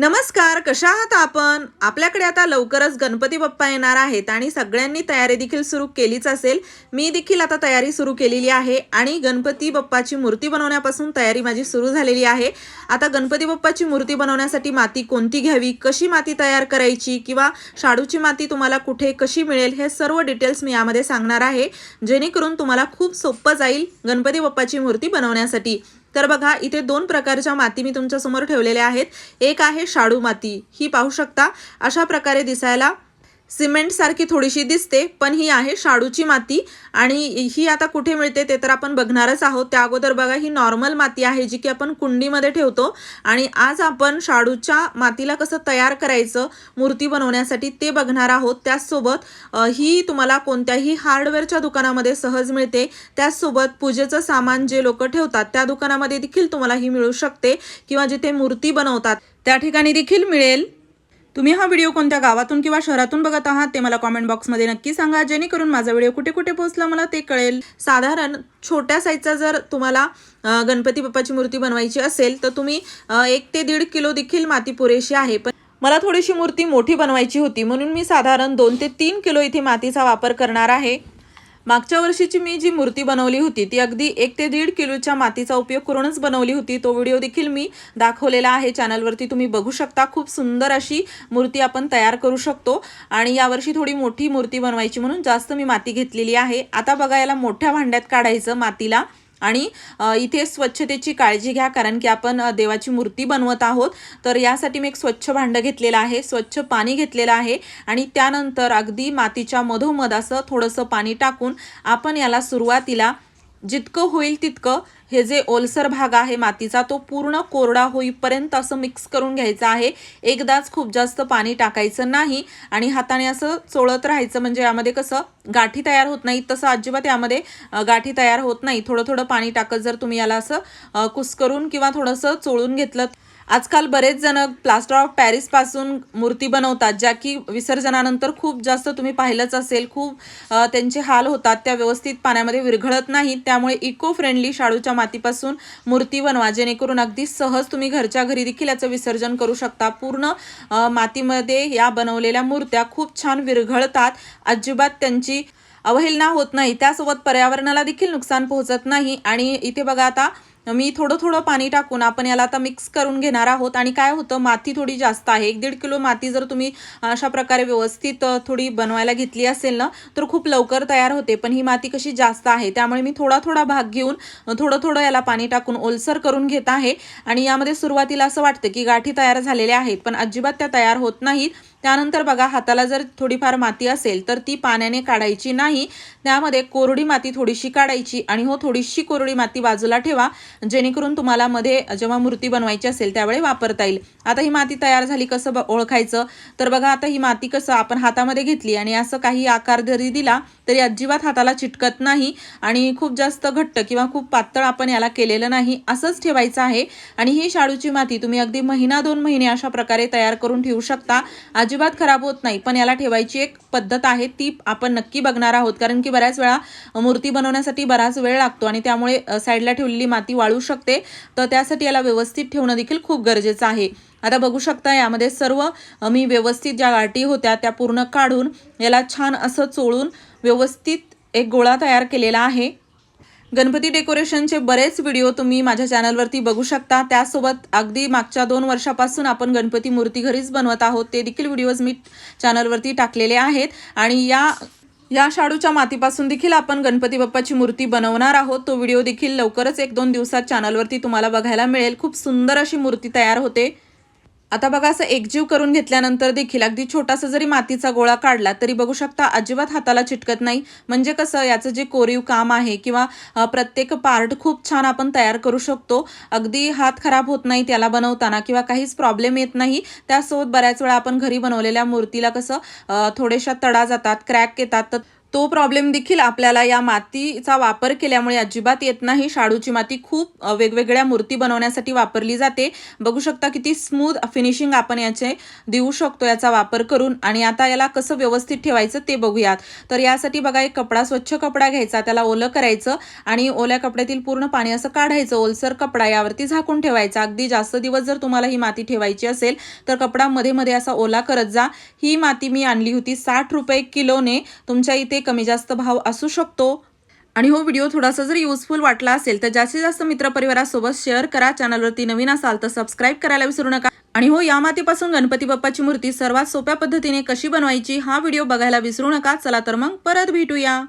नमस्कार कशा आहात आपण? आपल्याकडे आता लवकरच गणपती बाप्पा येणार आहेत आणि सगळ्यांनी तयारी देखील सुरू केलीच असेल. मी देखील आता तयारी सुरू केलेली आहे आणि गणपती बाप्पाची मूर्ती बनवण्यापासून तयारी माझी सुरू झालेली आहे. आता गणपती बाप्पाची मूर्ती बनवण्यासाठी माती कोणती घ्यावी? कशी माती तयार करायची? किंवा शाडूची माती तुम्हाला कुठे कशी मिळेल? हे सर्व डिटेल्स मी यामध्ये सांगणार आहे. जेणेकरून तुम्हाला खूप सोपं जाईल गणपती बाप्पाची मूर्ती बनवण्यासाठी. तर बघा इथे दोन प्रकारच्या माती मी तुमच्यासमोर ठेवलेल्या आहेत. एक आहे शाडू माती. ही पाहू शकता अशा प्रकारे दिसायला सिमेंटसारखी थोडीशी दिसते पण ही आहे शाडूची माती आणि ही आता कुठे मिळते ते तर आपण बघणारच आहोत. त्या अगोदर बघा ही नॉर्मल माती आहे जी की आपण कुंडीमध्ये ठेवतो आणि आज आपण शाडूच्या मातीला कसं तयार करायचं मूर्ती बनवण्यासाठी ते बघणार आहोत. त्याचसोबत ही तुम्हाला कोणत्याही हार्डवेअरच्या दुकानामध्ये सहज मिळते. त्याचसोबत पूजेचं सामान जे लोक ठेवतात त्या दुकानामध्ये देखील तुम्हाला ही मिळू शकते किंवा जिथे मूर्ती बनवतात त्या ठिकाणी देखील मिळेल. तुम्ही हा व्हिडिओ कोणत्या गावातून किंवा शहरातून बघत आहात ते मला कॉमेंट बॉक्समध्ये नक्की सांगा. जेणेकरून माझा व्हिडिओ कुठे कुठे पोहोचला मला ते कळेल. साधारण छोट्या साईजचा जर तुम्हाला गणपती बाप्पाची मूर्ती बनवायची असेल तर तुम्ही एक ते दीड किलो देखील माती पुरेशी आहे. पण मला थोडीशी मूर्ती मोठी बनवायची होती म्हणून मी साधारण दोन ते तीन किलो इथे मातीचा वापर करणार आहे. मागच्या वर्षीची मी जी मूर्ती बनवली होती ती अगदी एक ते दीड किलोच्या मातीचा उपयोग करूनच बनवली होती. तो व्हिडिओ देखील मी दाखवलेला आहे. चॅनलवरती तुम्ही बघू शकता. खूप सुंदर अशी मूर्ती आपण तयार करू शकतो. आणि यावर्षी थोडी मोठी मूर्ती बनवायची म्हणून जास्त मी माती घेतलेली आहे. आता बघा याला मोठ्या भांड्यात काढायचं मातीला. आणि इथे स्वच्छतेची काळजी घ्या कारण की आपण देवाची मूर्ती बनवत आहोत. तर यासाठी मी एक स्वच्छ भांडं घेतलेलं आहे स्वच्छ पाणी घेतलेलं आहे. आणि त्यानंतर अगदी मातीच्या मधोमध असं थोडंसं पाणी टाकून आपण याला सुरुवातीला जितकं होईल तितकं हे जे ओलसर भाग आहे मातीचा तो पूर्ण कोरडा होईपर्यंत असं मिक्स करून घ्यायचं आहे. एकदाच खूप जास्त पाणी टाकायचं नाही आणि हाताने असं चोळत राहायचं. म्हणजे यामध्ये कसं गाठी तयार होत नाही तसं अजिबात यामध्ये गाठी तयार होत नाही. थोडं थोडं पाणी टाकत जर तुम्ही याला असं कुस्करून किंवा थोडंसं चोळून घेतलं. आजकाल बरेच जण प्लास्टर ऑफ पॅरिसपासून मूर्ती बनवतात ज्या की विसर्जनानंतर खूप जास्त तुम्ही पाहिलंच असेल. खूप त्यांचे हाल होतात त्या व्यवस्थित पाण्यामध्ये विरघळत नाहीत. त्यामुळे इको फ्रेंडली शाडूच्या मातीपासून मूर्ती बनवा जेणेकरून अगदी सहज तुम्ही घरच्या घरी देखील याचं विसर्जन करू शकता. पूर्ण मातीमध्ये या बनवलेल्या मूर्त्या खूप छान विरघळतात. अजिबात त्यांची अवहेलना होत नाही. त्यासोबत पर्यावरणाला देखील नुकसान पोहोचत नाही. आणि इथे बघा आता मी थोडं थोडं पाणी टाकून आपण याला आता मिक्स करून घेणार आहोत. आणि काय होतं माती थोडी जास्त आहे. एक दीड किलो माती जर तुम्ही अशा प्रकारे व्यवस्थित थोडी बनवायला घेतली असेल ना तर खूप लवकर तयार होते. पण ही माती कशी जास्त आहे त्यामुळे मी थोडा थोडा भाग घेऊन थोडं थोडं याला पाणी टाकून ओलसर करून घेत आहे. आणि यामध्ये सुरुवातीला असं वाटतं की गाठी तयार झालेल्या आहेत पण अजिबात त्या तयार होत नाहीत. त्यानंतर बघा हाताला जर थोडीफार माती असेल तर ती पाण्याने काढायची नाही. त्यामध्ये कोरडी माती थोडीशी काढायची. आणि हो थोडीशी कोरडी माती बाजूला ठेवा. जेणेकरून तुम्हाला मध्ये जेव्हा मूर्ती बनवायची असेल त्यावेळी वापरता येईल. आता ही माती तयार झाली कसं ब- ओळखायचं? तर बघा आता ही माती कसं आपण हातामध्ये घेतली आणि असं काही आकार जरी दिला तरी अजिबात हाताला चिटकत नाही आणि खूप जास्त घट्ट किंवा खूप पातळ आपण याला केलेलं नाही असंच ठेवायचं आहे. आणि ही शाडूची माती तुम्ही अगदी महिना दोन महिने अशा प्रकारे तयार करून ठेवू शकता. अजिबात खराब होत नाही पण याला ठेवायची एक पद्धत आहे ती आपण नक्की बघणार आहोत. कारण की बऱ्याच वेळा मूर्ती बनवण्यासाठी बराच वेळ लागतो आणि त्यामुळे साईडला ठेवलेली माती वाळू शकते. तर त्यासाठी याला व्यवस्थित ठेवणं देखील खूप गरजेचं आहे. आता बघू शकता यामध्ये सर्व मी व्यवस्थित ज्या गाठी होत्या त्या पूर्ण काढून याला छान असं चोळून व्यवस्थित एक गोळा तयार केलेला आहे. गणपती डेकोरेशनचे बरेच व्हिडिओ तुम्ही माझ्या चॅनलवरती बघू शकता. त्यासोबत अगदी मागच्या दोन वर्षापासून आपण गणपती मूर्ती घरीच बनवत आहोत. ते देखील व्हिडिओज मी चॅनलवरती टाकलेले आहेत. आणि या या शाडूच्या मातीपासून देखील आपण गणपती बाप्पाची मूर्ती बनवणार आहोत. तो व्हिडिओ देखील लवकरच एक दोन दिवसात चॅनलवरती तुम्हाला बघायला मिळेल. खूप सुंदर अशी मूर्ती तयार होते. आता बघा असं एकजीव करून घेतल्यानंतर देखील अगदी छोटासा जरी मातीचा गोळा काढला तरी बघू शकता अजिबात हाताला चिटकत नाही. म्हणजे कसं याचं जे कोरीव काम आहे किंवा प्रत्येक पार्ट खूप छान आपण तयार करू शकतो. अगदी हात खराब होत नाही त्याला बनवताना किंवा काहीच प्रॉब्लेम येत नाही. त्यासोबत बऱ्याच वेळा आपण घरी बनवलेल्या मूर्तीला कसं थोडेशा थोड्याशा तडा जातात क्रॅक येतात. तर तो प्रॉब्लेम देखील आपल्याला या मातीचा वापर केल्यामुळे अजिबात येत नाही. शाडूची माती खूप वेगवेगळ्या मूर्ती बनवण्यासाठी वापरली जाते. बघू शकता किती स्मूथ फिनिशिंग आपण याचे देऊ शकतो याचा वापर करून. आणि आता याला कसं व्यवस्थित ठेवायचं ते बघूयात. तर यासाठी बघा एक कपडा स्वच्छ कपडा घ्यायचा त्याला ओलं करायचं. आणि ओल्या कपड्यातील पूर्ण पाणी असं काढायचं. ओलसर कपडा यावरती झाकून ठेवायचा. अगदी जास्त दिवस जर तुम्हाला ही माती ठेवायची असेल तर कपडा मध्ये मध्ये असा ओला करत जा. ही माती मी आणली होती साठ रुपये किलोने. तुमच्या इथे कमी जास्त भाव असू शकतो. आणि हो व्हिडिओ थोडासा जर युजफुल वाटला असेल तर जास्तीत जास्त मित्रपरिवारासोबत शेअर करा. चॅनलवरती नवीन असाल तर सबस्क्राईब करायला विसरू नका. आणि हो या मातीपासून गणपती बाप्पाची मूर्ती सर्वात सोप्या पद्धतीने कशी बनवायची हा व्हिडिओ बघायला विसरू नका. चला तर मग परत भेटूया.